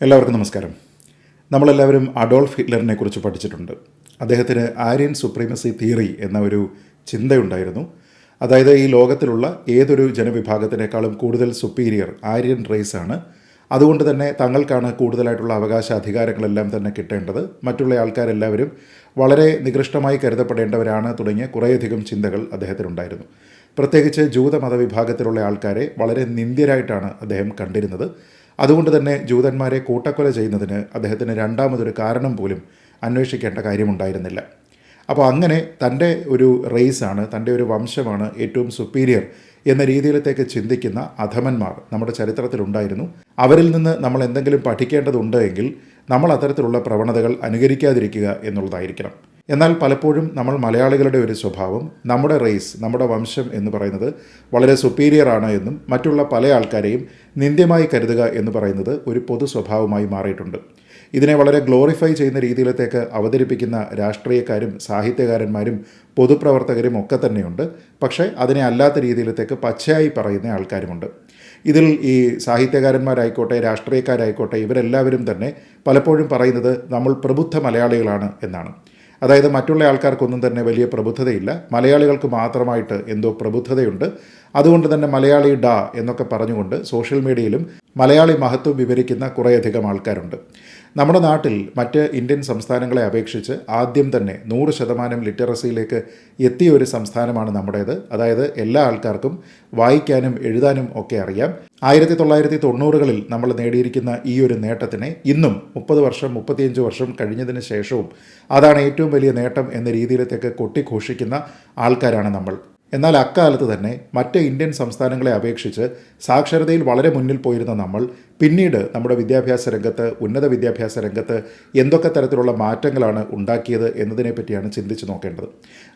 എല്ലാവർക്കും നമസ്കാരം. നമ്മളെല്ലാവരും അഡോൾഫ് ഹിറ്റ്ലറിനെ കുറിച്ച് പഠിച്ചിട്ടുണ്ട്. അദ്ദേഹത്തിന് ആര്യൻ സുപ്രീമസി തിയറി എന്ന ഒരു ചിന്തയുണ്ടായിരുന്നു. അതായത് ഈ ലോകത്തിലുള്ള ഏതൊരു ജനവിഭാഗത്തിനേക്കാളും കൂടുതൽ സുപ്പീരിയർ ആര്യൻ റേസാണ് അതുകൊണ്ട് തന്നെ തങ്ങൾക്കാണ് കൂടുതലായിട്ടുള്ള അവകാശ അധികാരങ്ങളെല്ലാം തന്നെ കിട്ടേണ്ടത്. മറ്റുള്ള ആൾക്കാരെല്ലാവരും വളരെ നികൃഷ്ടമായി കരുതപ്പെടേണ്ടവരാണ് തുടങ്ങിയ കുറേയധികം ചിന്തകൾ അദ്ദേഹത്തിനുണ്ടായിരുന്നു. പ്രത്യേകിച്ച് ജൂത മതവിഭാഗത്തിലുള്ള ആൾക്കാരെ വളരെ നിന്ദ്യരായിട്ടാണ് അദ്ദേഹം കണ്ടിരുന്നത്. അതുകൊണ്ട് തന്നെ ജൂതന്മാരെ കൂട്ടക്കൊല ചെയ്യുന്നതിന് അദ്ദേഹത്തിന് രണ്ടാമതൊരു കാരണം പോലും അന്വേഷിക്കേണ്ട കാര്യമുണ്ടായിരുന്നില്ല. അപ്പോൾ അങ്ങനെ തന്റെ ഒരു റേസാണ് തന്റെ ഒരു വംശമാണ് ഏറ്റവും സുപ്പീരിയർ എന്ന രീതിയിലത്തേക്ക് ചിന്തിക്കുന്ന അധമന്മാർ നമ്മുടെ ചരിത്രത്തിലുണ്ടായിരുന്നു. അവരിൽ നിന്ന് നമ്മൾ എന്തെങ്കിലും പഠിക്കേണ്ടതുണ്ട് എങ്കിൽ നമ്മൾ അത്തരത്തിലുള്ള പ്രവണതകൾ അനുകരിക്കാതിരിക്കുക എന്നുള്ളതായിരിക്കണം. എന്നാൽ പലപ്പോഴും നമ്മൾ മലയാളികളുടെ ഒരു സ്വഭാവം നമ്മുടെ റേസ് നമ്മുടെ വംശം എന്ന് പറയുന്നത് വളരെ സുപ്പീരിയർ ആണ് എന്നും മറ്റുള്ള പല ആൾക്കാരെയും നിന്ദ്യമായി കരുതുക എന്ന് പറയുന്നത് ഒരു പൊതു സ്വഭാവമായി മാറിയിട്ടുണ്ട്. ഇതിനെ വളരെ ഗ്ലോറിഫൈ ചെയ്യുന്ന രീതിയിലത്തേക്ക് അവതരിപ്പിക്കുന്ന രാഷ്ട്രീയക്കാരും സാഹിത്യകാരന്മാരും പൊതുപ്രവർത്തകരും ഒക്കെ തന്നെയുണ്ട്. പക്ഷേ അതിനെ അല്ലാത്ത രീതിയിലത്തേക്ക് പച്ചയായി പറയുന്ന ആൾക്കാരുമുണ്ട്. ഇതിൽ ഈ സാഹിത്യകാരന്മാരായിക്കോട്ടെ രാഷ്ട്രീയക്കാരായിക്കോട്ടെ ഇവരെല്ലാവരും തന്നെ പലപ്പോഴും പറയുന്നത് നമ്മൾ പ്രബുദ്ധ മലയാളികളാണ് എന്നാണ്. അതായത് മറ്റുള്ള ആൾക്കാർക്കൊന്നും തന്നെ വലിയ പ്രബുദ്ധതയില്ല. മലയാളികൾക്ക് മാത്രമായിട്ട് എന്തോ പ്രബുദ്ധതയുണ്ട്. അതുകൊണ്ട് തന്നെ മലയാളി ഡാ എന്നൊക്കെ പറഞ്ഞുകൊണ്ട് സോഷ്യൽ മീഡിയയിലും മലയാളി മഹത്വം വിവരിക്കുന്ന കുറേയധികം ആൾക്കാരുണ്ട്. നമ്മുടെ നാട്ടിൽ മറ്റ് ഇന്ത്യൻ സംസ്ഥാനങ്ങളെ അപേക്ഷിച്ച് ആദ്യം തന്നെ നൂറ് ശതമാനം ലിറ്ററസിയിലേക്ക് എത്തിയ ഒരു സംസ്ഥാനമാണ് നമ്മുടേത്. അതായത് എല്ലാ ആൾക്കാർക്കും വായിക്കാനും എഴുതാനും ഒക്കെ അറിയാം. ആയിരത്തി തൊള്ളായിരത്തി തൊണ്ണൂറുകളിൽ നമ്മൾ നേടിയിരിക്കുന്ന ഈ ഒരു നേട്ടത്തിനെ ഇന്നും മുപ്പത് വർഷം മുപ്പത്തിയഞ്ച് വർഷം കഴിഞ്ഞതിന് ശേഷവും അതാണ് ഏറ്റവും വലിയ നേട്ടം എന്ന രീതിയിലത്തേക്ക് കൊട്ടിഘോഷിക്കുന്ന ആൾക്കാരാണ് നമ്മൾ. എന്നാൽ അക്കാലത്ത് തന്നെ മറ്റ് ഇന്ത്യൻ സംസ്ഥാനങ്ങളെ അപേക്ഷിച്ച് സാക്ഷരതയിൽ വളരെ മുന്നിൽ പോയിരുന്ന നമ്മൾ പിന്നീട് നമ്മുടെ വിദ്യാഭ്യാസ രംഗത്ത് ഉന്നത വിദ്യാഭ്യാസ രംഗത്ത് എന്തൊക്കെ തരത്തിലുള്ള മാറ്റങ്ങളാണ് ഉണ്ടാക്കിയത് എന്നതിനെ പറ്റിയാണ് ചിന്തിച്ചു നോക്കേണ്ടത്.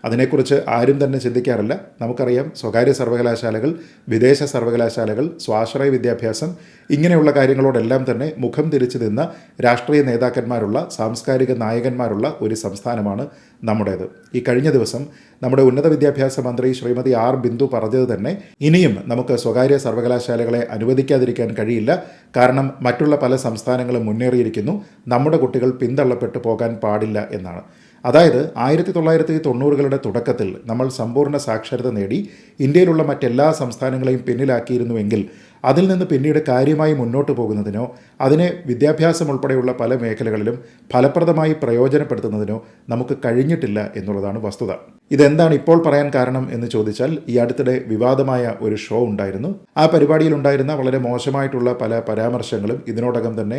അതിനെക്കുറിച്ച് ആരും തന്നെ ചിന്തിക്കാറില്ല. നമുക്കറിയാം സ്വകാര്യ സർവകലാശാലകൾ വിദേശ സർവകലാശാലകൾ സ്വാശ്രയ വിദ്യാഭ്യാസം ഇങ്ങനെയുള്ള കാര്യങ്ങളോടെല്ലാം തന്നെ മുഖം തിരിച്ചു നിന്ന രാഷ്ട്രീയ നേതാക്കന്മാരുള്ള സാംസ്കാരിക നായകന്മാരുള്ള ഒരു സംസ്ഥാനമാണ് നമ്മുടേത്. ഈ കഴിഞ്ഞ ദിവസം നമ്മുടെ ഉന്നത വിദ്യാഭ്യാസ മന്ത്രി ശ്രീമതി ആർ ബിന്ദു പറഞ്ഞത് തന്നെ ഇനിയും നമുക്ക് സ്വകാര്യ സർവകലാശാലകളെ അനുവദിക്കാതിരിക്കാൻ കഴിയില്ല. കാരണം മറ്റുള്ള പല സംസ്ഥാനങ്ങളും മുന്നേറിയിരിക്കുന്നു. നമ്മുടെ കുട്ടികൾ പിന്തള്ളപ്പെട്ടു പോകാൻ പാടില്ല എന്നാണ്. അതായത് ആയിരത്തി തൊള്ളായിരത്തി തൊണ്ണൂറുകളുടെ തുടക്കത്തിൽ നമ്മൾ സമ്പൂർണ സാക്ഷരത നേടി ഇന്ത്യയിലുള്ള മറ്റെല്ലാ സംസ്ഥാനങ്ങളെയും പിന്നിലാക്കിയിരുന്നുവെങ്കിൽ അതിൽ നിന്ന് പിന്നീട് കാര്യമായി മുന്നോട്ട് പോകുന്നതിനോ അതിനെ വിദ്യാഭ്യാസം ഉൾപ്പെടെയുള്ള പല മേഖലകളിലും ഫലപ്രദമായി പ്രയോജനപ്പെടുത്തുന്നതിനോ നമുക്ക് കഴിഞ്ഞിട്ടില്ല എന്നുള്ളതാണ് വസ്തുത. ഇതെന്താണ് ഇപ്പോൾ പറയാൻ കാരണം എന്ന് ചോദിച്ചാൽ ഈ അടുത്തിടെ വിവാദമായ ഒരു ഷോ ഉണ്ടായിരുന്നു. ആ പരിപാടിയിൽ ഉണ്ടായിരുന്ന വളരെ മോശമായിട്ടുള്ള പല പരാമർശങ്ങളും ഇതിനോടകം തന്നെ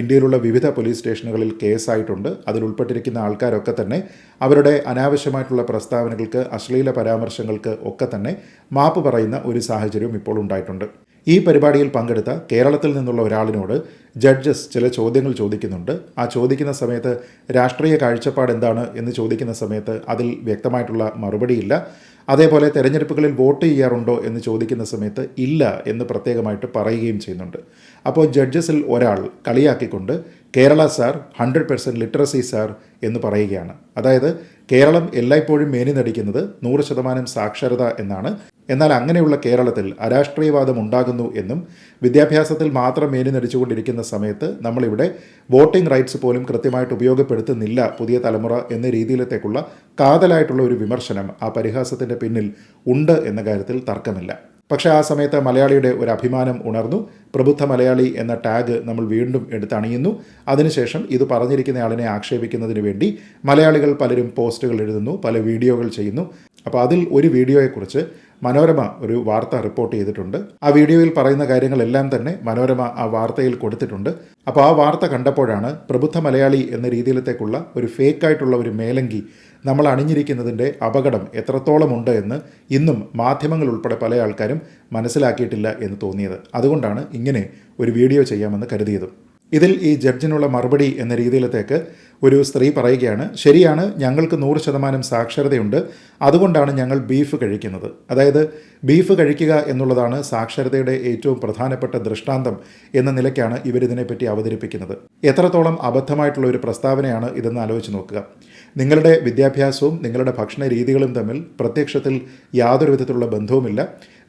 ഇന്ത്യയിലുള്ള വിവിധ പോലീസ് സ്റ്റേഷനുകളിൽ കേസായിട്ടുണ്ട്. അതിൽ ഉൾപ്പെട്ടിരിക്കുന്ന ആൾക്കാരൊക്കെ തന്നെ അവരുടെ അനാവശ്യമായിട്ടുള്ള പ്രസ്താവനകൾക്ക് അശ്ലീല പരാമർശങ്ങൾക്ക് ഒക്കെ തന്നെ മാപ്പ് പറയുന്ന ഒരു സാഹചര്യം ഇപ്പോൾ ഉണ്ടായിട്ടുണ്ട്. ഈ പരിപാടിയിൽ പങ്കെടുത്ത കേരളത്തിൽ നിന്നുള്ള ഒരാളിനോട് ജഡ്ജസ് ചില ചോദ്യങ്ങൾ ചോദിക്കുന്നുണ്ട്. ആ ചോദിക്കുന്ന സമയത്ത് രാഷ്ട്രീയ കാഴ്ചപ്പാട് എന്താണ് എന്ന് ചോദിക്കുന്ന സമയത്ത് അതിൽ വ്യക്തമായിട്ടുള്ള മറുപടിയില്ല. അതേപോലെ തെരഞ്ഞെടുപ്പുകളിൽ വോട്ട് ചെയ്യാറുണ്ടോ എന്ന് ചോദിക്കുന്ന സമയത്ത് ഇല്ല എന്ന് പ്രത്യേകമായിട്ട് പറയുകയും ചെയ്യുന്നുണ്ട്. അപ്പോൾ ജഡ്ജസിൽ ഒരാൾ കളിയാക്കിക്കൊണ്ട് Kerala sir hundred percent literacy sir എന്ന് പറയുകയാണ്. അതായത് കേരളം എല്ലായ്പ്പോഴും മേനി നടിക്കുന്നത് നൂറ് ശതമാനം സാക്ഷരത എന്നാണ്. എന്നാൽ അങ്ങനെയുള്ള കേരളത്തിൽ അരാഷ്ട്രീയവാദം ഉണ്ടാകുന്നു എന്നും വിദ്യാഭ്യാസത്തിൽ മാത്രം മേനി നടിച്ചുകൊണ്ടിരിക്കുന്ന സമയത്ത് നമ്മളിവിടെ വോട്ടിംഗ് റൈറ്റ്സ് പോലും കൃത്യമായിട്ട് ഉപയോഗപ്പെടുത്തുന്നില്ല പുതിയ തലമുറ എന്ന രീതിയിലത്തേക്കുള്ള കാതലായിട്ടുള്ള ഒരു വിമർശനം ആ പരിഹാസത്തിന്റെ പിന്നിൽ ഉണ്ട് എന്ന കാര്യത്തിൽ തർക്കമില്ല. പക്ഷേ ആ സമയത്ത് മലയാളിയുടെ ഒരു അഭിമാനം ഉണർന്നു. പ്രബുദ്ധ മലയാളി എന്ന ടാഗ് നമ്മൾ വീണ്ടും എടുത്തണിയുന്നു അതിനുശേഷം ഇത് പറഞ്ഞിരിക്കുന്ന പറഞ്ഞിരിക്കുന്നയാളിനെ ആക്ഷേപിക്കുന്നതിന് വേണ്ടി മലയാളികൾ പലരും പോസ്റ്റുകൾ എഴുതുന്നു പല വീഡിയോകൾ ചെയ്യുന്നു. അപ്പോൾ അതിൽ ഒരു വീഡിയോയെക്കുറിച്ച് മനോരമ ഒരു വാർത്ത റിപ്പോർട്ട് ചെയ്തിട്ടുണ്ട്. ആ വീഡിയോയിൽ പറയുന്ന കാര്യങ്ങളെല്ലാം തന്നെ മനോരമ ആ വാർത്തയിൽ കൊടുത്തിട്ടുണ്ട്. അപ്പോൾ ആ വാർത്ത കണ്ടപ്പോഴാണ് പ്രബുദ്ധ മലയാളി എന്ന രീതിയിലത്തേക്കുള്ള ഒരു ഫേക്കായിട്ടുള്ള ഒരു മേലങ്കി നമ്മൾ അണിഞ്ഞിരിക്കുന്നതിന്റെ അപകടം എത്രത്തോളമുണ്ട് എന്ന് ഇന്നും മാധ്യമങ്ങൾ ഉൾപ്പെടെ പല ആൾക്കാരും മനസ്സിലാക്കിയിട്ടില്ല എന്ന് തോന്നിയത്. അതുകൊണ്ടാണ് ഇങ്ങനെ ഒരു വീഡിയോ ചെയ്യാമെന്ന് കരുതിയതും. ഇതിൽ ഈ ജഡ്ജിനുള്ള മറുപടി എന്ന രീതിയിലത്തേക്ക് ഒരു സ്ത്രീ പറയുകയാണ് ശരിയാണ് ഞങ്ങൾക്ക് നൂറ് ശതമാനം സാക്ഷരതയുണ്ട്. അതുകൊണ്ടാണ് ഞങ്ങൾ ബീഫ് കഴിക്കുന്നത്. അതായത് ബീഫ് കഴിക്കുക എന്നുള്ളതാണ് സാക്ഷരതയുടെ ഏറ്റവും പ്രധാനപ്പെട്ട ദൃഷ്ടാന്തം എന്ന നിലയ്ക്കാണ് ഇവരിതിനെപ്പറ്റി അവതരിപ്പിക്കുന്നത്. എത്രത്തോളം അബദ്ധമായിട്ടുള്ള ഒരു പ്രസ്താവനയാണ് ഇതെന്ന് ആലോചിച്ച് നോക്കുക. നിങ്ങളുടെ വിദ്യാഭ്യാസവും നിങ്ങളുടെ ഭക്ഷണ രീതികളും തമ്മിൽ പ്രത്യക്ഷത്തിൽ യാതൊരു വിധത്തിലുള്ള ബന്ധവുമില്ല.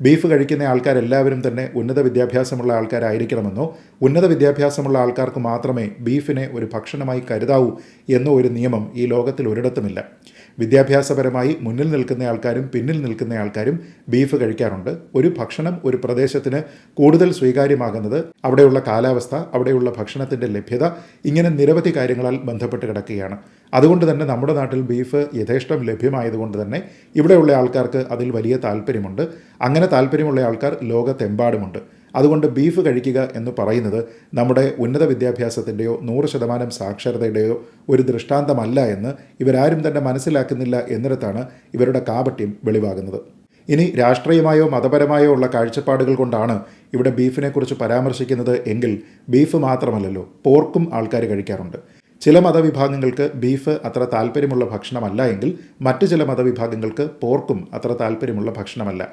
ബീഫ് കഴിക്കുന്ന ആൾക്കാരെല്ലാവരും തന്നെ ഉന്നത വിദ്യാഭ്യാസമുള്ള ആൾക്കാരായിരിക്കണമെന്നോ ഉന്നത വിദ്യാഭ്യാസമുള്ള ആൾക്കാർക്ക് മാത്രമേ ബീഫിനെ ഒരു ഭക്ഷണമായി കരുതാവൂ എന്നോ ഒരു നിയമം ഈ ലോകത്തിൽ ഒരിടത്തുമില്ല. വിദ്യാഭ്യാസപരമായി മുന്നിൽ നിൽക്കുന്ന ആൾക്കാരും പിന്നിൽ നിൽക്കുന്ന ആൾക്കാരും ബീഫ് കഴിക്കാറുണ്ട്. ഒരു ഭക്ഷണം ഒരു പ്രദേശത്തിന് കൂടുതൽ സ്വീകാര്യമാകുന്നത് അവിടെയുള്ള കാലാവസ്ഥ അവിടെയുള്ള ഭക്ഷണത്തിന്റെ ലഭ്യത ഇങ്ങനെ നിരവധി കാര്യങ്ങളാൽ ബന്ധപ്പെട്ട് കിടക്കുകയാണ്. അതുകൊണ്ട് തന്നെ നമ്മുടെ നാട്ടിൽ ബീഫ് യഥേഷ്ടം ലഭ്യമായതുകൊണ്ട് തന്നെ ഇവിടെയുള്ള ആൾക്കാർക്ക് അതിൽ വലിയ താല്പര്യമുണ്ട്. അങ്ങനെ താല്പര്യമുള്ള ആൾക്കാർ ലോകത്തെമ്പാടുമുണ്ട്. അതുകൊണ്ട് ബീഫ് കഴിക്കുക എന്ന് പറയുന്നത് നമ്മുടെ ഉന്നത വിദ്യാഭ്യാസത്തിന്റെയോ നൂറ് ശതമാനം സാക്ഷരതയുടെയോ ഒരു ദൃഷ്ടാന്തമല്ല എന്ന് ഇവരാരും തന്നെ മനസ്സിലാക്കുന്നില്ല എന്നിടത്താണ് ഇവരുടെ കാപട്യം വെളിവാകുന്നത്. ഇനി രാഷ്ട്രീയമായോ മതപരമായോ ഉള്ള കാഴ്ചപ്പാടുകൾ കൊണ്ടാണ് ഇവിടെ ബീഫിനെക്കുറിച്ച് പരാമർശിക്കുന്നത് എങ്കിൽ ബീഫ് മാത്രമല്ലല്ലോ പോർക്കും ആൾക്കാർ കഴിക്കാറുണ്ട്. ചില മതവിഭാഗങ്ങൾക്ക് ബീഫ് അത്ര താല്പര്യമുള്ള ഭക്ഷണമല്ല എങ്കിൽ മറ്റു ചില മതവിഭാഗങ്ങൾക്ക് പോർക്കും അത്ര താല്പര്യമുള്ള ഭക്ഷണമല്ല.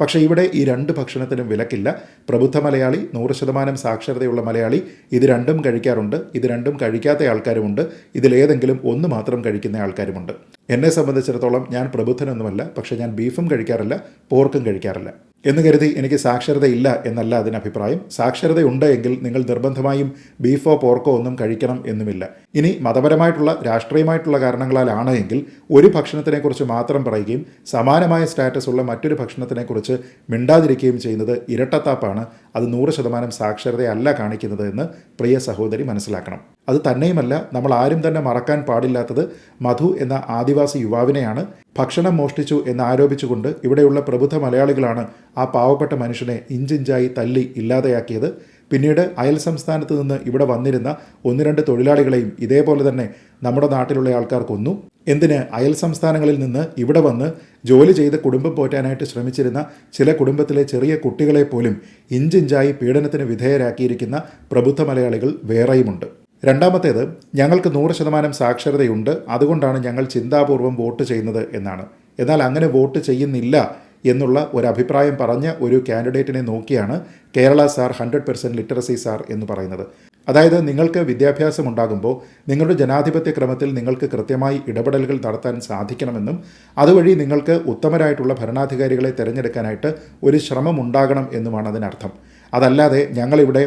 പക്ഷേ ഇവിടെ ഈ രണ്ട് ഭക്ഷണത്തിനും വിലക്കില്ല. പ്രബുദ്ധ മലയാളി നൂറ് ശതമാനം സാക്ഷരതയുള്ള മലയാളി ഇത് രണ്ടും കഴിക്കാറുണ്ട്. ഇത് രണ്ടും കഴിക്കാത്ത ആൾക്കാരുമുണ്ട്. ഇതിലേതെങ്കിലും ഒന്ന് മാത്രം കഴിക്കുന്ന ആൾക്കാരുമുണ്ട്. എന്നെ സംബന്ധിച്ചിടത്തോളം ഞാൻ പ്രബുദ്ധനൊന്നുമല്ല. പക്ഷേ ഞാൻ ബീഫും കഴിക്കാറില്ല പോർക്കും കഴിക്കാറില്ല. എന്ന് കരുതി എനിക്ക് സാക്ഷരതയില്ല എന്നല്ല അതിന് അഭിപ്രായം സാക്ഷരതയുണ്ട് എങ്കിൽ നിങ്ങൾ നിർബന്ധമായും ബീഫോ പോർക്കോ ഒന്നും കഴിക്കണം എന്നുമില്ല. ഇനി മതപരമായിട്ടുള്ള രാഷ്ട്രീയമായിട്ടുള്ള കാരണങ്ങളാലാണ് എങ്കിൽ ഒരു ഭക്ഷണത്തിനെക്കുറിച്ച് മാത്രം പറയുകയും സമാനമായ സ്റ്റാറ്റസ് ഉള്ള മറ്റൊരു ഭക്ഷണത്തിനെക്കുറിച്ച് മിണ്ടാതിരിക്കുകയും ചെയ്യുന്നത് ഇരട്ടത്താപ്പാണ്. അത് നൂറ് ശതമാനം സാക്ഷരതയല്ല കാണിക്കുന്നത് എന്ന് പ്രിയ സഹോദരി മനസ്സിലാക്കണം. അത് തന്നെയുമല്ല നമ്മൾ ആരും തന്നെ മറക്കാൻ പാടില്ലാത്തത് മധു എന്ന ആദിവാസി യുവാവിനെയാണ്. ഭക്ഷണം മോഷ്ടിച്ചു എന്ന് ആരോപിച്ചുകൊണ്ട് ഇവിടെയുള്ള പ്രബുദ്ധ മലയാളികളാണ് ആ പാവപ്പെട്ട മനുഷ്യനെ ഇഞ്ചിഞ്ചായി തല്ലി ഇല്ലാതെയാക്കിയത്. പിന്നീട് അയൽ സംസ്ഥാനത്ത് നിന്ന് ഇവിടെ വന്നിരുന്ന ഒന്ന് രണ്ട് തൊഴിലാളികളെയും ഇതേപോലെ തന്നെ നമ്മുടെ നാട്ടിലുള്ള ആൾക്കാർ കൊന്നു. എന്തിന്? അയൽ സംസ്ഥാനങ്ങളിൽ നിന്ന് ഇവിടെ വന്ന് ജോലി ചെയ്ത് കുടുംബം പോറ്റാനായിട്ട് ശ്രമിച്ചിരുന്ന ചില കുടുംബത്തിലെ ചെറിയ കുട്ടികളെ പോലും ഇഞ്ചിഞ്ചായി പീഡനത്തിന് വിധേയരാക്കിയിരിക്കുന്ന പ്രബുദ്ധ മലയാളികൾ വേറെയുമുണ്ട്. രണ്ടാമത്തേത് ഞങ്ങൾക്ക് നൂറ് ശതമാനം സാക്ഷരതയുണ്ട്. അതുകൊണ്ടാണ് ഞങ്ങൾ ചിന്താപൂർവം വോട്ട് ചെയ്യുന്നത് എന്നാണ്. എന്നാൽ അങ്ങനെ വോട്ട് ചെയ്യുന്നില്ല എന്നുള്ള ഒരു അഭിപ്രായം പറഞ്ഞ ഒരു കാൻഡിഡേറ്റിനെ നോക്കിയാണ് Kerala sir hundred percent literacy sir എന്ന് പറയുന്നത്. അതായത് നിങ്ങൾക്ക് വിദ്യാഭ്യാസം ഉണ്ടാകുമ്പോൾ നിങ്ങളുടെ ജനാധിപത്യ ക്രമത്തിൽ നിങ്ങൾക്ക് കൃത്യമായി ഇടപെടലുകൾ നടത്താൻ സാധിക്കണമെന്നും അതുവഴി നിങ്ങൾക്ക് ഉത്തമരായിട്ടുള്ള ഭരണാധികാരികളെ തിരഞ്ഞെടുക്കാനായിട്ട് ഒരു ശ്രമം ഉണ്ടാകണം എന്നുമാണ് അതിനർത്ഥം. അതല്ലാതെ ഞങ്ങളിവിടെ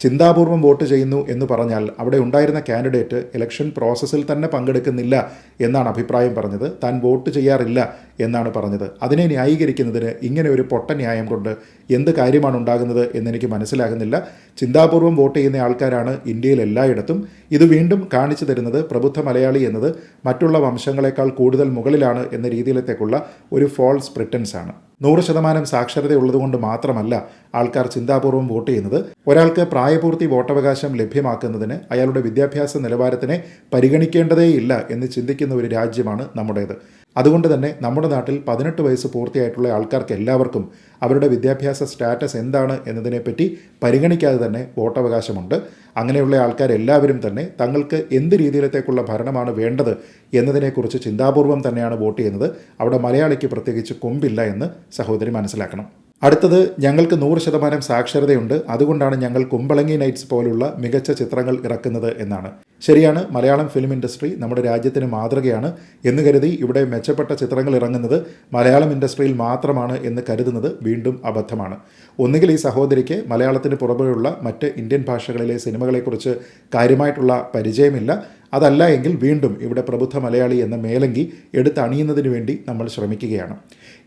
ചിന്താപൂർവം വോട്ട് ചെയ്യുന്നു എന്ന് പറഞ്ഞാൽ അവിടെ ഉണ്ടായിരുന്ന കാൻഡിഡേറ്റ് ഇലക്ഷൻ പ്രോസസ്സിൽ തന്നെ പങ്കെടുക്കുന്നില്ല എന്നാണ് അഭിപ്രായം പറഞ്ഞത്. താൻ വോട്ട് ചെയ്യാറില്ല എന്നാണ് പറഞ്ഞത്. അതിനെ ന്യായീകരിക്കുന്നതിന് ഇങ്ങനെ ഒരു പൊട്ട ന്യായം കൊണ്ട് എന്ത് കാര്യമാണ് ഉണ്ടാകുന്നത് എന്നെനിക്ക് മനസ്സിലാകുന്നില്ല. ചിന്താപൂർവം വോട്ട് ചെയ്യുന്ന ആൾക്കാരാണ് ഇന്ത്യയിൽ എല്ലായിടത്തും. ഇത് വീണ്ടും കാണിച്ചു തരുന്നത് പ്രബുദ്ധ മലയാളി എന്നത് മറ്റുള്ള വംശങ്ങളെക്കാൾ കൂടുതൽ മുകളിലാണ് എന്ന രീതിയിലത്തേക്കുള്ള ഒരു ഫോൾസ് പ്രിട്ടൻസ് ആണ്. നൂറ് ശതമാനം സാക്ഷരതയുള്ളതുകൊണ്ട് മാത്രമല്ല ആൾക്കാർ ചിന്താപൂർവം വോട്ട് ചെയ്യുന്നത്. ഒരാൾക്ക് പ്രായപൂർത്തി വോട്ടവകാശം ലഭ്യമാക്കുന്നതിന് അയാളുടെ വിദ്യാഭ്യാസ നിലവാരത്തിനെ പരിഗണിക്കേണ്ടതേയില്ല എന്ന് ചിന്തിക്കുന്ന ഒരു രാജ്യമാണ് നമ്മുടേത്. അതുകൊണ്ട് തന്നെ നമ്മുടെ നാട്ടിൽ പതിനെട്ട് വയസ്സ് പൂർത്തിയായിട്ടുള്ള ആൾക്കാർക്ക് എല്ലാവർക്കും അവരുടെ വിദ്യാഭ്യാസ സ്റ്റാറ്റസ് എന്താണ് എന്നതിനെപ്പറ്റി പരിഗണിക്കാതെ തന്നെ വോട്ടവകാശമുണ്ട്. അങ്ങനെയുള്ള ആൾക്കാരെല്ലാവരും തന്നെ തങ്ങൾക്ക് എന്ത് രീതിയിലത്തേക്കുള്ള ഭരണമാണ് വേണ്ടത് എന്നതിനെക്കുറിച്ച് ചിന്താപൂർവം തന്നെയാണ് വോട്ട് ചെയ്യുന്നത്. അവിടെ മലയാളിക്ക് പ്രത്യേകിച്ച് കൊമ്പില്ല എന്ന് സഹോദരി മനസ്സിലാക്കണം. അടുത്തത് ഞങ്ങൾക്ക് നൂറ് ശതമാനം സാക്ഷരതയുണ്ട്. അതുകൊണ്ടാണ് ഞങ്ങൾ കുമ്പളങ്ങി നൈറ്റ്സ് പോലുള്ള മികച്ച ചിത്രങ്ങൾ ഇറക്കുന്നത് എന്നാണ്. ശരിയാണ് മലയാളം ഫിലിം ഇൻഡസ്ട്രി നമ്മുടെ രാജ്യത്തിന് മാതൃകയാണ് എന്ന് കരുതി ഇവിടെ മെച്ചപ്പെട്ട ചിത്രങ്ങൾ ഇറങ്ങുന്നത് മലയാളം ഇൻഡസ്ട്രിയിൽ മാത്രമാണ് എന്ന് കരുതുന്നത് വീണ്ടും അബദ്ധമാണ്. ഒന്നുകിൽ ഈ സഹോദരിക്ക് മലയാളത്തിന് പുറമെയുള്ള മറ്റ് ഇന്ത്യൻ ഭാഷകളിലെ സിനിമകളെക്കുറിച്ച് കാര്യമായിട്ടുള്ള പരിചയമില്ല. അതല്ല എങ്കിൽ വീണ്ടും ഇവിടെ പ്രബുദ്ധ മലയാളി എന്ന മേലങ്കി എടുത്തണിയുന്നതിന് വേണ്ടി നമ്മൾ ശ്രമിക്കുകയാണ്.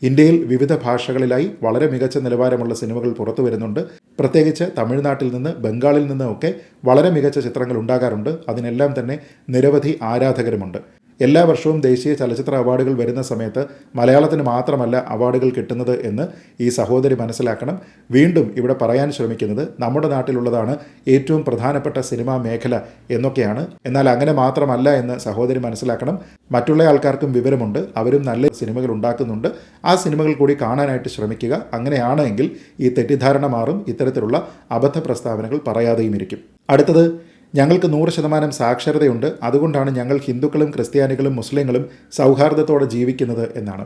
ഇന്ത്യയിൽ വിവിധ ഭാഷകളിലായി വളരെ മികച്ച നിലവാരമുള്ള സിനിമകൾ പുറത്തു വരുന്നുണ്ട്. പ്രത്യേകിച്ച് തമിഴ്നാട്ടിൽ നിന്ന് ബംഗാളിൽ നിന്നും ഒക്കെ വളരെ മികച്ച ചിത്രങ്ങൾ ഉണ്ടാകാറുണ്ട്. അതിനെല്ലാം തന്നെ നിരവധി ആരാധകരുമുണ്ട്. എല്ലാ വർഷവും ദേശീയ ചലച്ചിത്ര അവാർഡുകൾ വരുന്ന സമയത്ത് മലയാളത്തിന് മാത്രമല്ല അവാർഡുകൾ കിട്ടുന്നത് എന്ന് ഈ സഹോദരി മനസ്സിലാക്കണം. വീണ്ടും ഇവിടെ പറയാൻ ശ്രമിക്കുന്നത് നമ്മുടെ നാട്ടിലുള്ളതാണ് ഏറ്റവും പ്രധാനപ്പെട്ട സിനിമാ മേഖല എന്നൊക്കെയാണ്. എന്നാൽ അങ്ങനെ മാത്രമല്ല എന്ന് സഹോദരി മനസ്സിലാക്കണം. മറ്റുള്ള ആൾക്കാർക്കും വിവരമുണ്ട്. അവരും നല്ല സിനിമകൾ ഉണ്ടാക്കുന്നുണ്ട്. ആ സിനിമകൾ കൂടി കാണാനായിട്ട് ശ്രമിക്കുക. അങ്ങനെയാണെങ്കിൽ ഈ തെറ്റിദ്ധാരണ മാറും. ഇത്തരത്തിലുള്ള അബദ്ധ പ്രസ്താവനകൾ പറയാതെയും ഇരിക്കും അടുത്തത് ഞങ്ങൾക്ക് നൂറ് ശതമാനം സാക്ഷരതയുണ്ട്. അതുകൊണ്ടാണ് ഞങ്ങൾ ഹിന്ദുക്കളും ക്രിസ്ത്യാനികളും മുസ്ലിങ്ങളും സൗഹാർദ്ദത്തോടെ ജീവിക്കുന്നത് എന്നാണ്.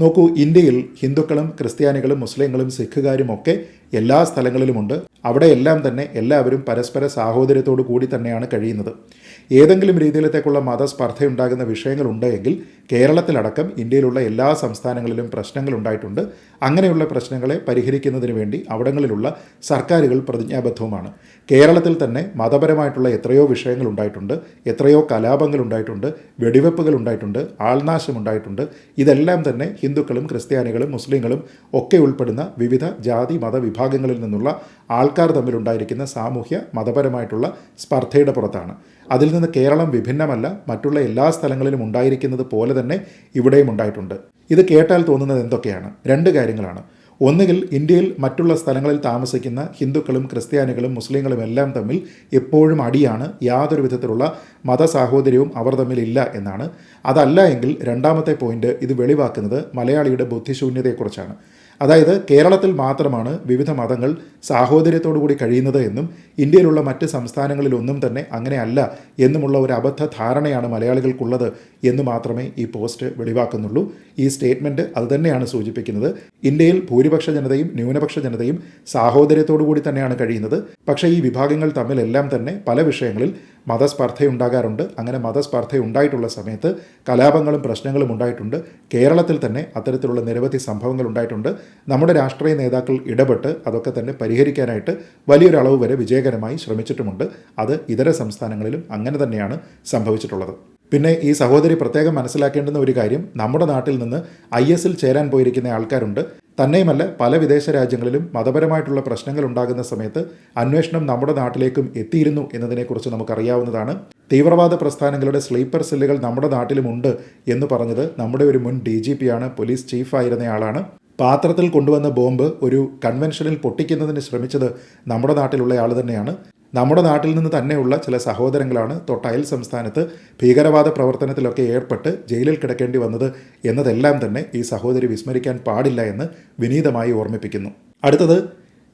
നോക്കൂ ഇന്ത്യയിൽ ഹിന്ദുക്കളും ക്രിസ്ത്യാനികളും മുസ്ലിങ്ങളും സിഖുകാരും ഒക്കെ എല്ലാ സ്ഥലങ്ങളിലുമുണ്ട്. അവിടെയെല്ലാം തന്നെ എല്ലാവരും പരസ്പര സാഹോദര്യത്തോടു കൂടി തന്നെയാണ് കഴിയുന്നത്. ഏതെങ്കിലും രീതിയിലത്തേക്കുള്ള മതസ്പർദ്ധയുണ്ടാകുന്ന വിഷയങ്ങളുണ്ട് എങ്കിൽ കേരളത്തിലടക്കം ഇന്ത്യയിലുള്ള എല്ലാ സംസ്ഥാനങ്ങളിലും പ്രശ്നങ്ങൾ ഉണ്ടായിട്ടുണ്ട് അങ്ങനെയുള്ള പ്രശ്നങ്ങളെ പരിഹരിക്കുന്നതിന് വേണ്ടി അവിടങ്ങളിലുള്ള സർക്കാരുകൾ പ്രതിജ്ഞാബദ്ധവുമാണ്. കേരളത്തിൽ തന്നെ മതപരമായിട്ടുള്ള എത്രയോ വിഷയങ്ങൾ ഉണ്ടായിട്ടുണ്ട് എത്രയോ കലാപങ്ങൾ ഉണ്ടായിട്ടുണ്ട് വെടിവെപ്പുകൾ ഉണ്ടായിട്ടുണ്ട് ആൾനാശം ഉണ്ടായിട്ടുണ്ട് ഇതെല്ലാം തന്നെ ഹിന്ദുക്കളും ക്രിസ്ത്യാനികളും മുസ്ലിങ്ങളും ഒക്കെ ഉൾപ്പെടുന്ന വിവിധ ജാതി മതവിഭാഗങ്ങളിൽ നിന്നുള്ള ആൾക്കാർ തമ്മിലുണ്ടായിരിക്കുന്ന സാമൂഹ്യ മതപരമായിട്ടുള്ള സ്പർദ്ധയുടെ പുറത്താണ്. അതിൽ നിന്ന് കേരളം വിഭിന്നമല്ല മറ്റുള്ള എല്ലാ സ്ഥലങ്ങളിലും ഉണ്ടായിരിക്കുന്നത് പോലെ തന്നെ ഇവിടെയും ഉണ്ടായിട്ടുണ്ട്. ഇത് കേട്ടാൽ തോന്നുന്നത് എന്തൊക്കെയാണ്? രണ്ട് കാര്യങ്ങളാണ്. ഒന്നുകിൽ ഇന്ത്യയിൽ മറ്റുള്ള സ്ഥലങ്ങളിൽ താമസിക്കുന്ന ഹിന്ദുക്കളും ക്രിസ്ത്യാനികളും മുസ്ലിങ്ങളും എല്ലാം തമ്മിൽ എപ്പോഴും അടിയാണ് യാതൊരു വിധത്തിലുള്ള മതസാഹോദര്യവും അവർ തമ്മിൽ ഇല്ല എന്നാണ്. അതല്ല എങ്കിൽ രണ്ടാമത്തെ പോയിന്റ് ഇത് വെളിവാക്കുന്നത് മലയാളിയുടെ ബുദ്ധിശൂന്യതയെക്കുറിച്ചാണ്. അതായത് കേരളത്തിൽ മാത്രമാണ് വിവിധ മതങ്ങൾ സാഹോദര്യത്തോടു കൂടി കഴിയുന്നത് എന്നും ഇന്ത്യയിലുള്ള മറ്റ് സംസ്ഥാനങ്ങളിലൊന്നും തന്നെ അങ്ങനെയല്ല എന്നുമുള്ള ഒരു അബദ്ധ ധാരണയാണ് മലയാളികൾക്കുള്ളത് എന്ന് മാത്രമേ ഈ പോസ്റ്റ് വെളിവാക്കുന്നുള്ളൂ. ഈ സ്റ്റേറ്റ്മെന്റ് അതുതന്നെയാണ് സൂചിപ്പിക്കുന്നത്. ഇന്ത്യയിൽ ഭൂരിപക്ഷ ജനതയും ന്യൂനപക്ഷ ജനതയും സാഹോദര്യത്തോടു കൂടി തന്നെയാണ് കഴിയുന്നത്. പക്ഷേ ഈ വിഭാഗങ്ങൾ തമ്മിലെല്ലാം തന്നെ പല വിഷയങ്ങളിൽ മതസ്പർദ്ധയുണ്ടാകാറുണ്ട്. അങ്ങനെ മതസ്പർദ്ധ ഉണ്ടായിട്ടുള്ള സമയത്ത് കലാപങ്ങളും പ്രശ്നങ്ങളും ഉണ്ടായിട്ടുണ്ട്. കേരളത്തിൽ തന്നെ അത്തരത്തിലുള്ള നിരവധി സംഭവങ്ങൾ ഉണ്ടായിട്ടുണ്ട്. നമ്മുടെ രാഷ്ട്രീയ നേതാക്കൾ ഇടപെട്ട് അതൊക്കെ തന്നെ പരിഹരിക്കാനായിട്ട് വലിയൊരു അളവ് വരെ വിജയകരമായി ശ്രമിച്ചിട്ടുമുണ്ട്. അത് ഇതര സംസ്ഥാനങ്ങളിലും അങ്ങനെ തന്നെയാണ് സംഭവിച്ചിട്ടുള്ളത്. പിന്നെ ഈ സഹോദരി പ്രത്യേകം മനസ്സിലാക്കേണ്ടുന്ന ഒരു കാര്യം നമ്മുടെ നാട്ടിൽ നിന്ന് ഐ എസിൽ ചേരാൻ പോയിരിക്കുന്ന ആൾക്കാരുണ്ട്. തന്നെയുമല്ല പല വിദേശ രാജ്യങ്ങളിലും മതപരമായിട്ടുള്ള പ്രശ്നങ്ങൾ ഉണ്ടാകുന്ന സമയത്ത് അന്വേഷണം നമ്മുടെ നാട്ടിലേക്കും എത്തിയിരുന്നു എന്നതിനെക്കുറിച്ച് നമുക്കറിയാവുന്നതാണ്. തീവ്രവാദ പ്രസ്ഥാനങ്ങളുടെ സ്ലീപ്പർ സെല്ലുകൾ നമ്മുടെ നാട്ടിലുമുണ്ട് എന്ന് പറഞ്ഞത് നമ്മുടെ ഒരു മുൻ ഡി ജി പിയാണ് പോലീസ് ചീഫായിരുന്നയാളാണ്. പാത്രത്തിൽ കൊണ്ടുവന്ന ബോംബ് ഒരു കൺവെൻഷനിൽ പൊട്ടിക്കുന്നതിന് ശ്രമിച്ചത് നമ്മുടെ നാട്ടിലുള്ള ആൾ തന്നെയാണ്. നമ്മുടെ നാട്ടിൽ നിന്ന് തന്നെയുള്ള ചില സഹോദരങ്ങളാണ് തൊട്ടയൽ സംസ്ഥാനത്ത് ഭീകരവാദ പ്രവർത്തനത്തിലൊക്കെ ഏർപ്പെട്ട് ജയിലിൽ കിടക്കേണ്ടി വന്നത് എന്നതെല്ലാം തന്നെ ഈ സഹോദരി വിസ്മരിക്കാൻ പാടില്ല എന്ന് വിനീതമായി ഓർമ്മിപ്പിക്കുന്നു. അടുത്തത്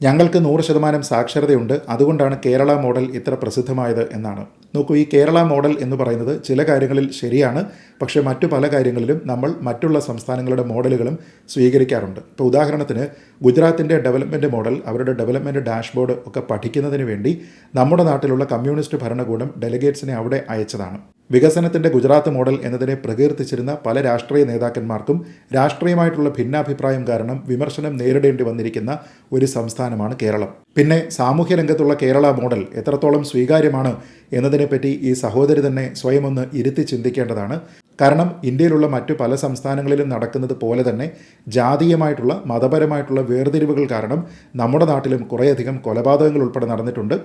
ഞങ്ങൾക്ക് നൂറ് ശതമാനം സാക്ഷരതയുണ്ട്. അതുകൊണ്ടാണ് കേരള മോഡൽ ഇത്ര പ്രസിദ്ധമായത് എന്നാണ്. നോക്കൂ ഈ കേരള മോഡൽ എന്ന് പറയുന്നത് ചില കാര്യങ്ങളിൽ ശരിയാണ്. പക്ഷേ മറ്റു പല കാര്യങ്ങളിലും നമ്മൾ മറ്റുള്ള സംസ്ഥാനങ്ങളുടെ മോഡലുകളും സ്വീകരിക്കാറുണ്ട്. ഇപ്പോൾ ഉദാഹരണത്തിന് ഗുജറാത്തിന്റെ ഡെവലപ്മെന്റ് മോഡൽ അവരുടെ ഡെവലപ്മെന്റ് ഡാഷ്ബോർഡ് ഒക്കെ പഠിക്കുന്നതിന് വേണ്ടി നമ്മുടെ നാട്ടിലുള്ള കമ്മ്യൂണിസ്റ്റ് ഭരണകൂടം ഡെലിഗേറ്റ്സിനെ അവിടെ അയച്ചതാണ്. വികസനത്തിന്റെ ഗുജറാത്ത് മോഡൽ എന്നതിനെ പ്രകീർത്തിച്ചിരുന്ന പല രാഷ്ട്രീയ നേതാക്കന്മാർക്കും രാഷ്ട്രീയമായിട്ടുള്ള ഭിന്നാഭിപ്രായം കാരണം വിമർശനം നേരിടേണ്ടി വന്നിരിക്കുന്ന ഒരു സംസ്ഥാനമാണ് കേരളം. പിന്നെ സാമൂഹ്യ രംഗത്തുള്ള കേരള മോഡൽ എത്രത്തോളം സ്വീകാര്യമാണ് എന്നതിനെപ്പറ്റി ഈ സഹോദരി തന്നെ സ്വയം ഒന്ന് ഇരുത്തി ചിന്തിക്കേണ്ടതാണ്. കാരണം ഇന്ത്യയിലുള്ള മറ്റു പല സംസ്ഥാനങ്ങളിലും നടക്കുന്നത് പോലെ തന്നെ ജാതീയമായിട്ടുള്ള മതപരമായിട്ടുള്ള വേർതിരിവുകൾ കാരണം നമ്മുടെ നാട്ടിലും കുറേയധികം കൊലപാതകങ്ങൾ ഉൾപ്പെടെ നടന്നിട്ടുണ്ട്.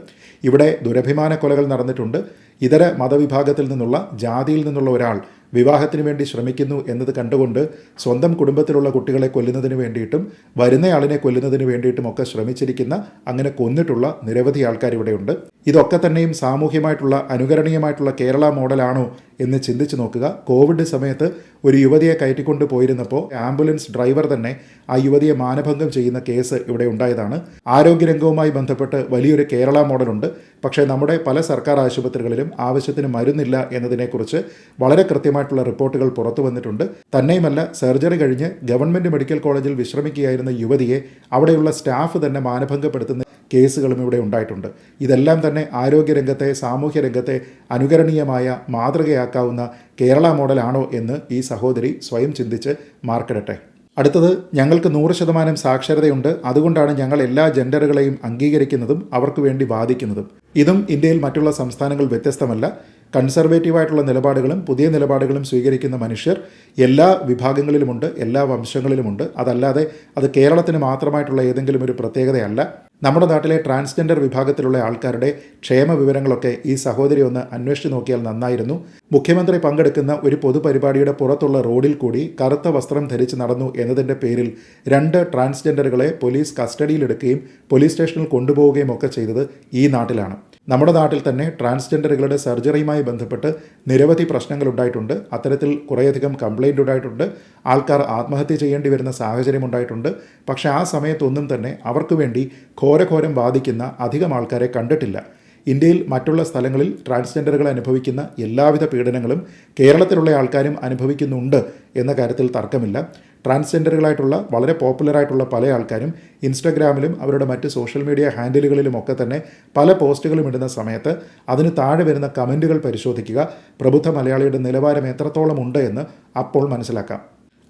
ഇവിടെ ദുരഭിമാന കൊലകൾ നടന്നിട്ടുണ്ട്. ഇതര മതവിഭാഗത്തിൽ നിന്നുള്ള ജാതിയിൽ നിന്നുള്ള ഒരാൾ വിവാഹത്തിന് വേണ്ടി ശ്രമിക്കുന്നു എന്നത് കണ്ടുകൊണ്ട് സ്വന്തം കുടുംബത്തിലുള്ള കുട്ടികളെ കൊല്ലുന്നതിന് വേണ്ടിയിട്ടും വരുന്നയാളിനെ കൊല്ലുന്നതിന് വേണ്ടിയിട്ടും ഒക്കെ ശ്രമിച്ചിരിക്കുന്ന അങ്ങനെ കൊന്നിട്ടുള്ള നിരവധി ആൾക്കാർ ഇവിടെയുണ്ട്. ഇതൊക്കെ തന്നെയും സാമൂഹ്യമായിട്ടുള്ള അനുകരണീയമായിട്ടുള്ള കേരള മോഡലാണോ എന്ന് ചിന്തിച്ചു നോക്കുക. കോവിഡ് സമയത്ത് ഒരു യുവതിയെ കയറ്റിക്കൊണ്ട് പോയിരുന്നപ്പോൾ ആംബുലൻസ് ഡ്രൈവർ തന്നെ ആ യുവതിയെ മാനഭംഗം ചെയ്യുന്ന കേസ് ഇവിടെ ഉണ്ടായതാണ്. ആരോഗ്യരംഗവുമായി ബന്ധപ്പെട്ട് വലിയൊരു കേരള മോഡലുണ്ട്. പക്ഷേ നമ്മുടെ പല സർക്കാർ ആശുപത്രികളിലും ആവശ്യത്തിന് മരുന്നില്ല എന്നതിനെക്കുറിച്ച് വളരെ കൃത്യമായിട്ടുള്ള റിപ്പോർട്ടുകൾ പുറത്തു വന്നിട്ടുണ്ട്. തന്നെയുമല്ല സർജറി കഴിഞ്ഞ് ഗവൺമെന്റ് മെഡിക്കൽ കോളേജിൽ വിശ്രമിക്കുകയായിരുന്ന യുവതിയെ അവിടെയുള്ള സ്റ്റാഫ് തന്നെ മാനഭംഗപ്പെടുത്തുന്ന കേസുകളും ഇവിടെ ഉണ്ടായിട്ടുണ്ട്. ഇതെല്ലാം തന്നെ ആരോഗ്യരംഗത്തെ സാമൂഹ്യ രംഗത്തെ അനുകരണീയമായ മാതൃകയാക്കാവുന്ന കേരള മോഡലാണോ എന്ന് ഈ സഹോദരി സ്വയം ചിന്തിച്ച് മാർക്കിടട്ടെ. അടുത്തത് ഞങ്ങൾക്ക് നൂറ് ശതമാനം സാക്ഷരതയുണ്ട്. അതുകൊണ്ടാണ് ഞങ്ങൾ എല്ലാ ജെൻഡറുകളെയും അംഗീകരിക്കുന്നതും അവർക്ക് വേണ്ടി വാദിക്കുന്നതും. ഇതും ഇന്ത്യയിൽ മറ്റുള്ള സംസ്ഥാനങ്ങൾ വ്യത്യസ്തമല്ല. കൺസർവേറ്റീവായിട്ടുള്ള നിലപാടുകളും പുതിയ നിലപാടുകളും സ്വീകരിക്കുന്ന മനുഷ്യർ എല്ലാ വിഭാഗങ്ങളിലുമുണ്ട് എല്ലാ വംശങ്ങളിലുമുണ്ട്. അതല്ലാതെ അത് കേരളത്തിന് മാത്രമായിട്ടുള്ള ഏതെങ്കിലും ഒരു പ്രത്യേകതയല്ല. നമ്മുടെ നാട്ടിലെ ട്രാൻസ്ജെൻഡർ വിഭാഗത്തിലുള്ള ആൾക്കാരുടെ ക്ഷേമ വിവരങ്ങളൊക്കെ ഈ സഹോദരി ഒന്ന് അന്വേഷിച്ചു നോക്കിയാൽ നന്നായിരുന്നു. മുഖ്യമന്ത്രി പങ്കെടുക്കുന്ന ഒരു പൊതുപരിപാടിയുടെ പുറത്തുള്ള റോഡിൽ കൂടി കറുത്ത വസ്ത്രം ധരിച്ച് നടന്നു എന്നതിന്റെ പേരിൽ രണ്ട് ട്രാൻസ്ജെൻഡറുകളെ പോലീസ് കസ്റ്റഡിയിലെടുക്കുകയും പോലീസ് സ്റ്റേഷനിൽ കൊണ്ടുപോവുകയും ഒക്കെ ചെയ്തത് ഈ നാട്ടിലാണ്. നമ്മുടെ നാട്ടിൽ തന്നെ ട്രാൻസ്ജെൻഡറുകളുടെ സർജറിയുമായി ബന്ധപ്പെട്ട് നിരവധി പ്രശ്നങ്ങൾ ഉണ്ടായിട്ടുണ്ട് അത്തരത്തിൽ കുറേയധികം കംപ്ലൈന്റ് ഉണ്ടായിട്ടുണ്ട്. ആൾക്കാർ ആത്മഹത്യ ചെയ്യേണ്ടി വരുന്ന സാഹചര്യം ഉണ്ടായിട്ടുണ്ട്. പക്ഷേ ആ സമയത്തൊന്നും തന്നെ അവർക്ക് വേണ്ടി ഘോരഘോരം വാദിക്കുന്ന അധികം ആൾക്കാരെ കണ്ടിട്ടില്ല. ഇന്ത്യയിൽ മറ്റുള്ള സ്ഥലങ്ങളിൽ ട്രാൻസ്ജെൻഡറുകൾ അനുഭവിക്കുന്ന എല്ലാവിധ പീഡനങ്ങളും കേരളത്തിലുള്ള ആൾക്കാരും അനുഭവിക്കുന്നുണ്ട് എന്ന കാര്യത്തിൽ തർക്കമില്ല. ട്രാൻസ്ജെൻഡറുകളായിട്ടുള്ള വളരെ പോപ്പുലറായിട്ടുള്ള പല ആൾക്കാരും ഇൻസ്റ്റഗ്രാമിലും അവരുടെ മറ്റ് സോഷ്യൽ മീഡിയ ഹാൻഡിലുകളിലും ഒക്കെ തന്നെ പല പോസ്റ്റുകളും ഇടുന്ന സമയത്ത് അതിന് താഴെ വരുന്ന കമന്റുകൾ പരിശോധിക്കുക. പ്രബുദ്ധ മലയാളിയുടെ നിലവാരം എത്രത്തോളം ഉണ്ട് എന്ന് അപ്പോൾ മനസ്സിലാക്കാം.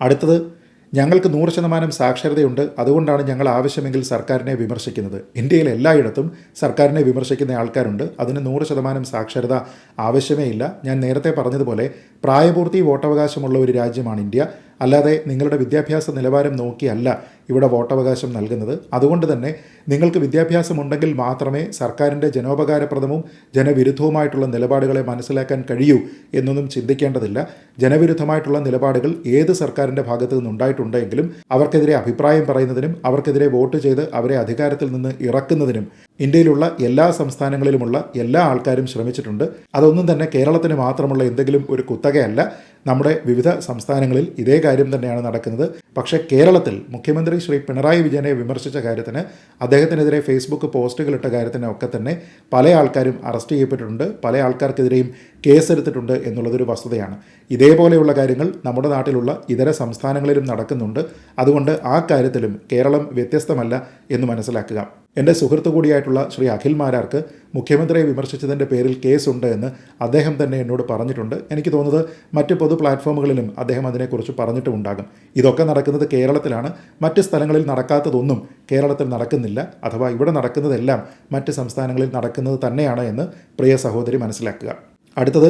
അടുത്തത് ഞങ്ങൾക്ക് നൂറ് ശതമാനം സാക്ഷരതയുണ്ട്. അതുകൊണ്ടാണ് ഞങ്ങൾ ആവശ്യമെങ്കിൽ സർക്കാരിനെ വിമർശിക്കുന്നത്. ഇന്ത്യയിൽ എല്ലായിടത്തും സർക്കാരിനെ വിമർശിക്കുന്ന ആൾക്കാരുണ്ട്. അതിന് നൂറ് ശതമാനം സാക്ഷരത ആവശ്യമേ ഇല്ല. ഞാൻ നേരത്തെ പറഞ്ഞതുപോലെ പ്രായപൂർത്തി വോട്ടവകാശമുള്ള ഒരു രാജ്യമാണ് ഇന്ത്യ. അല്ലാതെ നിങ്ങളുടെ വിദ്യാഭ്യാസ നിലവാരം നോക്കിയല്ല ഇവിടെ വോട്ടവകാശം നൽകുന്നത്. അതുകൊണ്ട് തന്നെ നിങ്ങൾക്ക് വിദ്യാഭ്യാസമുണ്ടെങ്കിൽ മാത്രമേ സർക്കാരിന്റെ ജനോപകാരപ്രദവും ജനവിരുദ്ധവുമായിട്ടുള്ള നിലപാടുകളെ മനസ്സിലാക്കാൻ കഴിയൂ എന്നൊന്നും ചിന്തിക്കേണ്ടതില്ല. ജനവിരുദ്ധമായിട്ടുള്ള നിലപാടുകൾ ഏത് സർക്കാരിന്റെ ഭാഗത്തു നിന്നുണ്ടായിട്ടുണ്ടെങ്കിലും അവർക്കെതിരെ അഭിപ്രായം പറയുന്നതിനും അവർക്കെതിരെ വോട്ട് ചെയ്ത് അവരെ അധികാരത്തിൽ നിന്ന് ഇറക്കുന്നതിനും ഇന്ത്യയിലുള്ള എല്ലാ സംസ്ഥാനങ്ങളിലുമുള്ള എല്ലാ ആൾക്കാരും ശ്രമിച്ചിട്ടുണ്ട്. അതൊന്നും തന്നെ കേരളത്തിന് മാത്രമുള്ള എന്തെങ്കിലും ഒരു കുത്തകയല്ല. നമ്മുടെ വിവിധ സംസ്ഥാനങ്ങളിൽ ഇതേ കാര്യം തന്നെയാണ് നടക്കുന്നത്. പക്ഷേ കേരളത്തിൽ മുഖ്യമന്ത്രി ശ്രീ പിണറായി വിജയനെ വിമർശിച്ച കാര്യത്തിന് അദ്ദേഹത്തിനെതിരെ ഫേസ്ബുക്ക് പോസ്റ്റുകൾ ഇട്ട കാര്യത്തിനൊക്കെ തന്നെ പല ആൾക്കാരും അറസ്റ്റ് ചെയ്യപ്പെട്ടിട്ടുണ്ട്. പല ആൾക്കാർക്കെതിരെയും കേസെടുത്തിട്ടുണ്ട് എന്നുള്ളതൊരു വസ്തുതയാണ്. ഇതേപോലെയുള്ള കാര്യങ്ങൾ നമ്മുടെ നാട്ടിലുള്ള ഇതര സംസ്ഥാനങ്ങളിലും നടക്കുന്നുണ്ട്. അതുകൊണ്ട് ആ കാര്യത്തിലും കേരളം വ്യത്യസ്തമല്ല എന്ന് മനസ്സിലാക്കുക. എന്റെ സുഹൃത്തു കൂടിയായിട്ടുള്ള ശ്രീ അഖിൽ മാരാർക്ക് മുഖ്യമന്ത്രിയെ വിമർശിച്ചതിന്റെ പേരിൽ കേസുണ്ട് എന്ന് അദ്ദേഹം തന്നെ എന്നോട് പറഞ്ഞിട്ടുണ്ട്. എനിക്ക് തോന്നുന്നത് മറ്റ് പൊതു പ്ലാറ്റ്ഫോമുകളിലും അദ്ദേഹം അതിനെക്കുറിച്ച് പറഞ്ഞിട്ടുമുണ്ടാകും ഇതൊക്കെ നടക്കുന്നത് കേരളത്തിലാണ്. മറ്റ് സ്ഥലങ്ങളിൽ നടക്കാത്തതൊന്നും കേരളത്തിൽ നടക്കുന്നില്ല. അഥവാ ഇവിടെ നടക്കുന്നതെല്ലാം മറ്റ് സംസ്ഥാനങ്ങളിൽ നടക്കുന്നത് തന്നെയാണ് എന്ന് പ്രിയ സഹോദരി മനസ്സിലാക്കുക. അടുത്തത്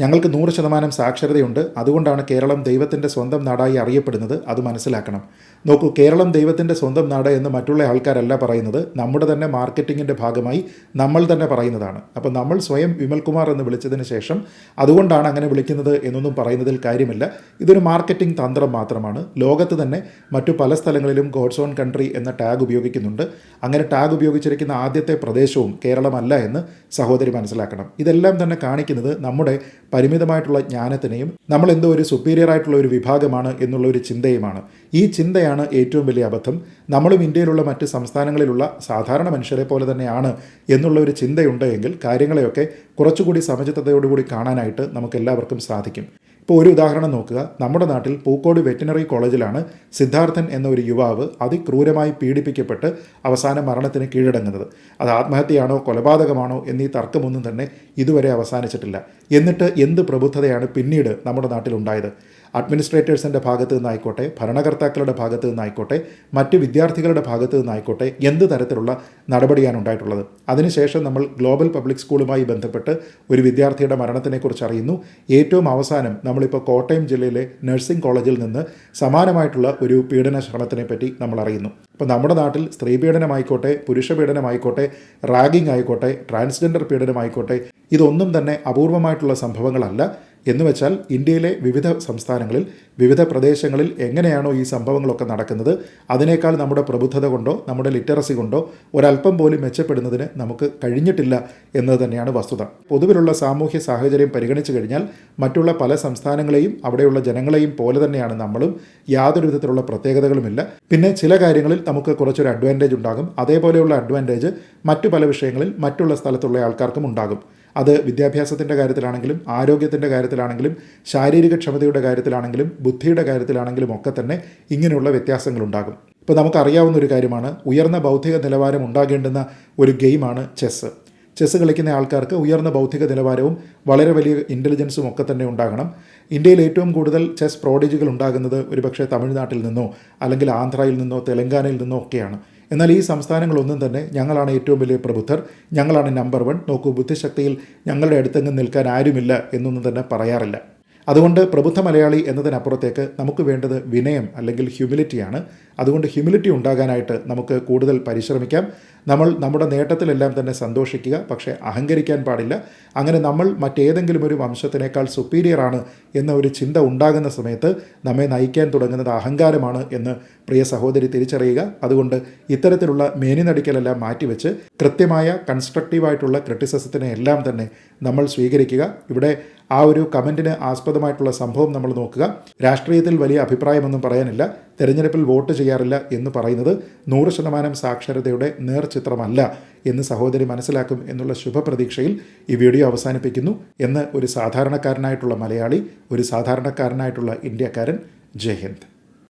ഞങ്ങൾക്ക് നൂറ് ശതമാനം സാക്ഷരതയുണ്ട്. അതുകൊണ്ടാണ് കേരളം ദൈവത്തിന്റെ സ്വന്തം നാടായി അറിയപ്പെടുന്നത്. അത് മനസ്സിലാക്കണം. നോക്കൂ കേരളം ദൈവത്തിന്റെ സ്വന്തം നാട് എന്ന് മറ്റുള്ള ആൾക്കാരല്ല പറയുന്നത്. നമ്മുടെ തന്നെ മാർക്കറ്റിങ്ങിന്റെ ഭാഗമായി നമ്മൾ തന്നെ പറയുന്നതാണ്. അപ്പോൾ നമ്മൾ സ്വയം വിമൽകുമാർ എന്ന് വിളിച്ചതിന് ശേഷം അതുകൊണ്ടാണ് അങ്ങനെ വിളിക്കുന്നത് എന്നൊന്നും പറയുന്നതിൽ കാര്യമില്ല. ഇതൊരു മാർക്കറ്റിംഗ് തന്ത്രം മാത്രമാണ്. ലോകത്ത് തന്നെ മറ്റു പല സ്ഥലങ്ങളിലും ഗോഡ്സ് ഓൺ കൺട്രി എന്ന ടാഗ് ഉപയോഗിക്കുന്നുണ്ട്. അങ്ങനെ ടാഗ് ഉപയോഗിച്ചിരിക്കുന്ന ആദ്യത്തെ പ്രദേശവും കേരളമല്ല എന്ന് സഹോദരി മനസ്സിലാക്കണം. ഇതെല്ലാം തന്നെ കാണിക്കുന്നത് നമ്മുടെ പരിമിതമായിട്ടുള്ള ജ്ഞാനത്തിനെയും നമ്മൾ എന്തോ ഒരു സുപ്പീരിയർ ആയിട്ടുള്ള ഒരു വിഭാഗമാണ് എന്നുള്ള ഒരു ചിന്തയുമാണ്. ഈ ചിന്തയാണ് ഏറ്റവും വലിയ അബദ്ധം. നമ്മളും ഇന്ത്യയിലുള്ള മറ്റ് സംസ്ഥാനങ്ങളിലുള്ള സാധാരണ മനുഷ്യരെ പോലെ തന്നെയാണ് എന്നുള്ള ഒരു ചിന്തയുണ്ടെങ്കിൽ കാര്യങ്ങളെയൊക്കെ കുറച്ചുകൂടി സമചിത്തതയോടുകൂടി കാണാനായിട്ട് നമുക്ക് എല്ലാവർക്കും സാധിക്കും. ഇപ്പോൾ ഒരു ഉദാഹരണം നോക്കുക. നമ്മുടെ നാട്ടിൽ പൂക്കോട് വെറ്റിനറി കോളേജിലാണ് സിദ്ധാർത്ഥൻ എന്ന ഒരു യുവാവ് അതിക്രൂരമായി പീഡിപ്പിക്കപ്പെട്ട് അവസാന മരണത്തിന് കീഴടങ്ങുന്നത്. അത് ആത്മഹത്യയാണോ കൊലപാതകമാണോ എന്നീ തർക്കമൊന്നും തന്നെ ഇതുവരെ അവസാനിച്ചിട്ടില്ല. എന്നിട്ട് എന്ത് പ്രബുദ്ധതയാണ് പിന്നീട് നമ്മുടെ നാട്ടിലുണ്ടായത്? അഡ്മിനിസ്ട്രേറ്റേഴ്സിന്റെ ഭാഗത്തു നിന്നായിക്കോട്ടെ ഭരണകർത്താക്കളുടെ ഭാഗത്തു നിന്നായിക്കോട്ടെ മറ്റ് വിദ്യാർത്ഥികളുടെ ഭാഗത്തു നിന്നായിക്കോട്ടെ എന്ത് തരത്തിലുള്ള നടപടിയാണ് ഉണ്ടായിട്ടുള്ളത്. അതിനുശേഷം നമ്മൾ ഗ്ലോബൽ പബ്ലിക് സ്കൂളുമായി ബന്ധപ്പെട്ട് ഒരു വിദ്യാർത്ഥിയുടെ മരണത്തിനെക്കുറിച്ച് അറിയുന്നു. ഏറ്റവും അവസാനം നമ്മളിപ്പോൾ കോട്ടയം ജില്ലയിലെ നഴ്സിംഗ് കോളേജിൽ നിന്ന് സമാനമായിട്ടുള്ള ഒരു പീഡന ശ്രമത്തിനെ പറ്റി നമ്മൾ അറിയുന്നു. ഇപ്പോൾ നമ്മുടെ നാട്ടിൽ സ്ത്രീ പീഡനമായിക്കോട്ടെ പുരുഷ പീഡനമായിക്കോട്ടെ റാഗിംഗ് ആയിക്കോട്ടെ ട്രാൻസ്ജെൻഡർ പീഡനമായിക്കോട്ടെ ഇതൊന്നും തന്നെ അപൂർവമായിട്ടുള്ള സംഭവങ്ങളല്ല. എന്ന് വെച്ചാൽ ഇന്ത്യയിലെ വിവിധ സംസ്ഥാനങ്ങളിൽ വിവിധ പ്രദേശങ്ങളിൽ എങ്ങനെയാണോ ഈ സംഭവങ്ങളൊക്കെ നടക്കുന്നത് അതിനേക്കാൾ നമ്മുടെ പ്രബുദ്ധത കൊണ്ടോ നമ്മുടെ ലിറ്ററസി കൊണ്ടോ ഒരല്പം പോലും മെച്ചപ്പെടുന്നതിന് നമുക്ക് കഴിഞ്ഞിട്ടില്ല എന്നത് തന്നെയാണ് വസ്തുത. പൊതുവിലുള്ള സാമൂഹ്യ സാഹചര്യം പരിഗണിച്ചു കഴിഞ്ഞാൽ മറ്റുള്ള പല സംസ്ഥാനങ്ങളെയും അവിടെയുള്ള ജനങ്ങളെയും പോലെ തന്നെയാണ് നമ്മളും. യാതൊരു വിധത്തിലുള്ള പ്രത്യേകതകളുമില്ല. പിന്നെ ചില കാര്യങ്ങളിൽ നമുക്ക് കുറച്ചൊരു അഡ്വാന്റേജ് ഉണ്ടാകും. അതേപോലെയുള്ള അഡ്വാന്റേജ് മറ്റു പല വിഷയങ്ങളിൽ മറ്റുള്ള സ്ഥലത്തുള്ള ആൾക്കാർക്കും ഉണ്ടാകും. അത് വിദ്യാഭ്യാസത്തിന്റെ കാര്യത്തിലാണെങ്കിലും ആരോഗ്യത്തിന്റെ കാര്യത്തിലാണെങ്കിലും ശാരീരിക ക്ഷമതയുടെ കാര്യത്തിലാണെങ്കിലും ബുദ്ധിയുടെ കാര്യത്തിലാണെങ്കിലും ഒക്കെ തന്നെ ഇങ്ങനെയുള്ള വ്യത്യാസങ്ങളുണ്ടാകും. ഇപ്പോൾ നമുക്കറിയാവുന്ന ഒരു കാര്യമാണ് ഉയർന്ന ബൗദ്ധിക നിലവാരം ഉണ്ടാകേണ്ടുന്ന ഒരു ഗെയിമാണ് ചെസ്സ്. ചെസ്സ് കളിക്കുന്ന ആൾക്കാർക്ക് ഉയർന്ന ബൗദ്ധിക നിലവാരവും വളരെ വലിയ ഇന്റലിജൻസും ഒക്കെ തന്നെ ഉണ്ടാകണം. ഇന്ത്യയിൽ ഏറ്റവും കൂടുതൽ ചെസ് പ്രോഡിജികൾ ഉണ്ടാകുന്നത് ഒരുപക്ഷെ തമിഴ്നാട്ടിൽ നിന്നോ അല്ലെങ്കിൽ ആന്ധ്രയിൽ നിന്നോ തെലങ്കാനയിൽ നിന്നോ ഒക്കെയാണ്. എന്നാൽ ഈ സംസ്ഥാനങ്ങളൊന്നും തന്നെ ഞങ്ങളാണ് ഏറ്റവും വലിയ പ്രബുദ്ധർ. ഞങ്ങളാണ് നമ്പർ വൺ നോക്കൂ ബുദ്ധിശക്തിയിൽ ഞങ്ങളുടെ അടുത്തെങ്ങും നിൽക്കാൻ ആരുമില്ല എന്നൊന്നും തന്നെ പറയാറില്ല. അതുകൊണ്ട് പ്രബുദ്ധ മലയാളി എന്നതിനപ്പുറത്തേക്ക് നമുക്ക് വേണ്ടത് വിനയം അല്ലെങ്കിൽ ഹ്യൂമിലിറ്റിയാണ് അതുകൊണ്ട് ഹ്യൂമിലിറ്റി ഉണ്ടാകാനായിട്ട് നമുക്ക് കൂടുതൽ പരിശ്രമിക്കാം. നമ്മൾ നമ്മുടെ നേട്ടത്തിലെല്ലാം തന്നെ സന്തോഷിക്കുക പക്ഷേ അഹങ്കരിക്കാൻ പാടില്ല. അങ്ങനെ നമ്മൾ മറ്റേതെങ്കിലും ഒരു വംശത്തിനേക്കാൾ സുപ്പീരിയർ ആണ് എന്ന ഒരു ചിന്ത ഉണ്ടാകുന്ന സമയത്ത് നമ്മെ നയിക്കാൻ തുടങ്ങുന്നത് അഹങ്കാരമാണ് എന്ന് പ്രിയ സഹോദരി തിരിച്ചറിയുക. അതുകൊണ്ട് ഇത്തരത്തിലുള്ള മേനി നടിക്കലെല്ലാം മാറ്റിവെച്ച് കൃത്യമായ കൺസ്ട്രക്റ്റീവായിട്ടുള്ള ക്രിറ്റിസിസത്തിനെ എല്ലാം തന്നെ നമ്മൾ സ്വീകരിക്കുക. ഇവിടെ ആ ഒരു കമന്റിന് ആസ്പദമായിട്ടുള്ള സംഭവം നമ്മൾ നോക്കുക. രാഷ്ട്രീയത്തിൽ വലിയ അഭിപ്രായമൊന്നും പറയാനില്ല. തെരഞ്ഞെടുപ്പിൽ വോട്ട് ചെയ്യാറില്ല എന്ന് പറയുന്നത് നൂറ് ശതമാനം സാക്ഷരതയുടെ നേർചിത്രമല്ല എന്ന് സഹോദരി മനസ്സിലാക്കും എന്നുള്ള ശുഭപ്രതീക്ഷയിൽ ഈ വീഡിയോ അവസാനിപ്പിക്കുന്നു എന്ന് ഒരു സാധാരണക്കാരനായിട്ടുള്ള മലയാളി ഒരു സാധാരണക്കാരനായിട്ടുള്ള ഇന്ത്യക്കാരൻ ജയ് ഹിന്ദ്.